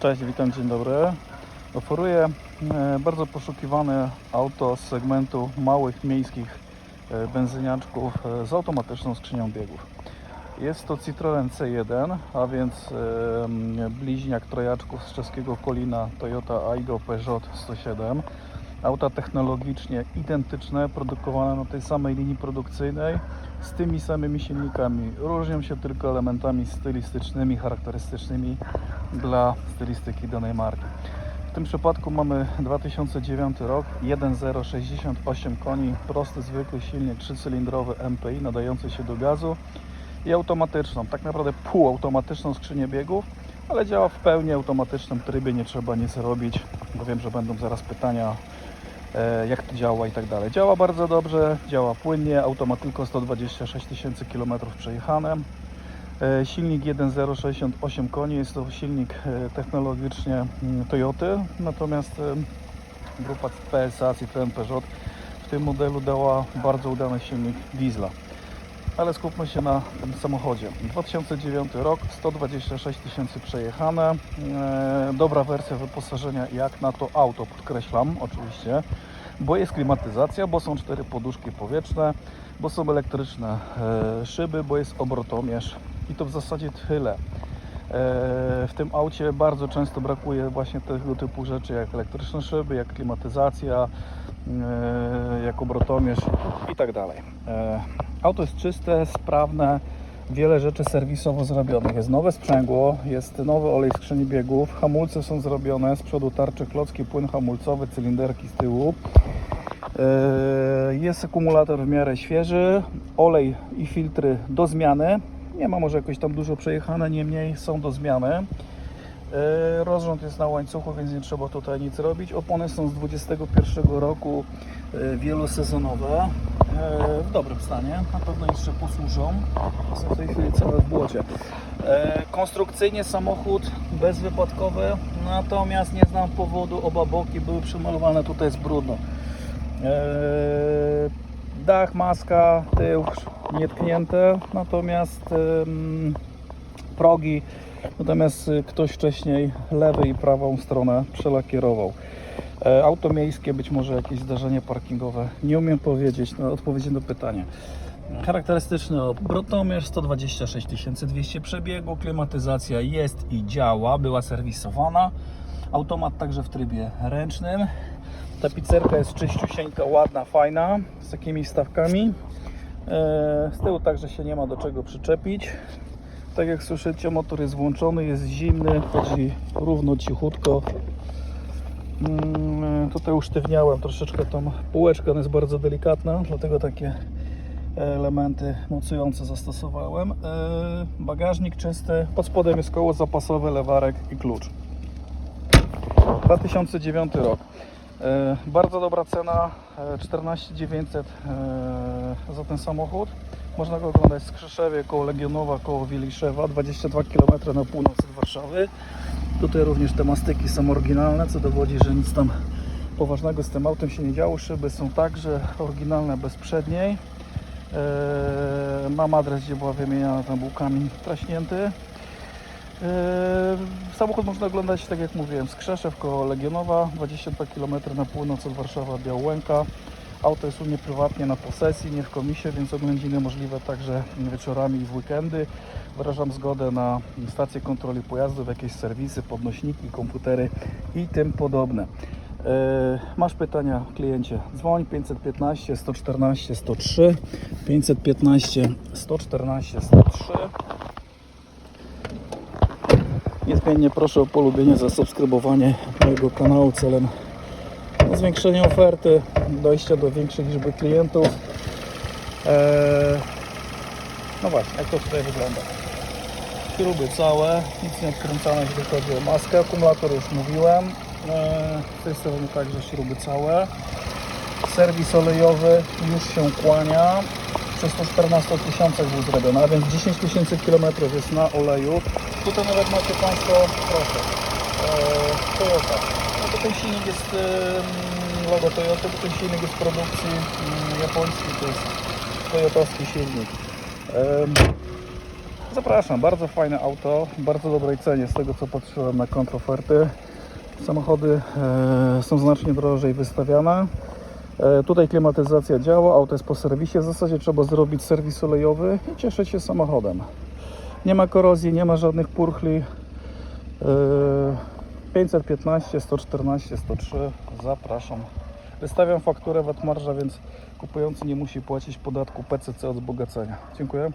Cześć, witam, dzień dobry. Oferuję e, bardzo poszukiwane auto z segmentu małych miejskich e, benzyniaczków e, z automatyczną skrzynią biegów. Jest to Citroen C1, a więc bliźniak trojaczków z czeskiego Kolina Toyota Aygo Peugeot 107. Auta technologicznie identyczne, produkowane na tej samej linii produkcyjnej, z tymi samymi silnikami. Różnią się tylko elementami stylistycznymi, charakterystycznymi dla stylistyki danej marki. W tym przypadku mamy 2009 rok, 1.068 koni, prosty, zwykły silnik trzycylindrowy MPI nadający się do gazu i automatyczną, tak naprawdę półautomatyczną skrzynię biegów, ale działa w pełni automatycznym trybie, nie trzeba nic robić, bo wiem, że będą zaraz pytania e, jak to działa i tak dalej. Działa bardzo dobrze, działa płynnie, auto ma tylko 126 tysięcy km przejechane. E, Silnik 1.068 koni, jest to silnik e, technologicznie mm, Toyoty, natomiast e, grupa PSA Citroen Peugeot w tym modelu dała bardzo udany silnik Diesla. Ale skupmy się na tym samochodzie. 2009 rok, 126 tysięcy przejechane. Dobra wersja wyposażenia jak na to auto, podkreślam oczywiście, bo jest klimatyzacja, bo są cztery poduszki powietrzne, bo są elektryczne szyby, bo jest obrotomierz i to w zasadzie tyle. E, W tym aucie bardzo często brakuje właśnie tego typu rzeczy jak elektryczne szyby, jak klimatyzacja, e, jak obrotomierz i tak dalej. E, Auto jest czyste, sprawne, wiele rzeczy serwisowo zrobionych. Jest nowe sprzęgło, jest nowy olej skrzyni biegów, hamulce są zrobione, z przodu tarcze klocki, płyn hamulcowy, cylinderki z tyłu. Jest akumulator w miarę świeży, olej i filtry do zmiany. Nie ma może jakoś tam dużo przejechane, niemniej są do zmiany. E, Rozrząd jest na łańcuchu, więc nie trzeba tutaj nic robić. Opony są z 21 roku e, wielosezonowe, e, w dobrym stanie, na pewno jeszcze posłużą. Są w tej chwili całe w błocie. Konstrukcyjnie samochód bezwypadkowy, natomiast nie znam powodu, oba boki były przemalowane, tutaj jest brudno. Dach, maska, tył nietknięte, natomiast progi, natomiast y, ktoś wcześniej lewy i prawą stronę przelakierował. E, Auto miejskie, być może jakieś zdarzenie parkingowe, nie umiem powiedzieć, no, odpowiedzi na pytanie. Charakterystyczny obrotomierz, 126 200 przebiegu, klimatyzacja jest i działa, była serwisowana. Automat także w trybie ręcznym. Tapicerka jest czyściusieńka, ładna, fajna, z takimi wstawkami. E, Z tyłu także się nie ma do czego przyczepić. Tak jak słyszycie, motor jest włączony, jest zimny, chodzi równo, cichutko. Mm, Tutaj usztywniałem troszeczkę tą półeczkę, ona jest bardzo delikatna, dlatego takie elementy mocujące zastosowałem. E, Bagażnik czysty, pod spodem jest koło zapasowe, lewarek i klucz. 2009 rok. E, Bardzo dobra cena, e, 14 900 e, za ten samochód. Można go oglądać w Krzeszewie, koło Legionowa, koło Wieliszewa, 22 km na północ od Warszawy. Tutaj również te mastyki są oryginalne, co dowodzi, że nic tam poważnego z tym autem się nie działo. Szyby są także oryginalne bez przedniej. E, Mam adres, gdzie była wymieniana, tam był kamień traśnięty. E, Samochód można oglądać, tak jak mówiłem, z Krzeszew koło Legionowa, 22 km na północ od Warszawa, Białęka. Auto jest u mnie prywatnie na posesji, nie w komisie, więc oględziny możliwe także wieczorami i w weekendy. Wyrażam zgodę na stację kontroli pojazdów, jakieś serwisy, podnośniki, komputery i tym podobne. E, Masz pytania, kliencie? Dzwoń 515 114 103 515 114 103 Niezmiennie proszę o polubienie, zasubskrybowanie mojego kanału celem zwiększenia oferty, dojścia do większej liczby klientów. Eee, no właśnie, jak to tutaj wygląda? Śruby całe, nic nie odkręcane, jeśli chodzi o maskę. Akumulator już mówiłem. Eee, z tej strony także śruby całe. Serwis olejowy już się kłania. Przez 114 tysiącach był zrobiony, a więc 10 tysięcy kilometrów jest na oleju. Tutaj nawet macie Państwo, proszę, e, Toyota. No to ten silnik jest logo Toyota, bo ten silnik jest produkcji mm, japońskiej, to jest toyotowski silnik. Zapraszam, bardzo fajne auto, bardzo dobrej cenie z tego co patrzyłem na kontroferty. Samochody e, są znacznie drożej wystawiane. E, tutaj klimatyzacja działa, auto jest po serwisie. W zasadzie trzeba zrobić serwis olejowy i cieszyć się samochodem. Nie ma korozji, nie ma żadnych purchli. E, 515, 114, 103. Zapraszam. Wystawiam fakturę VAT marża, więc kupujący nie musi płacić podatku PCC od wzbogacenia. Dziękuję.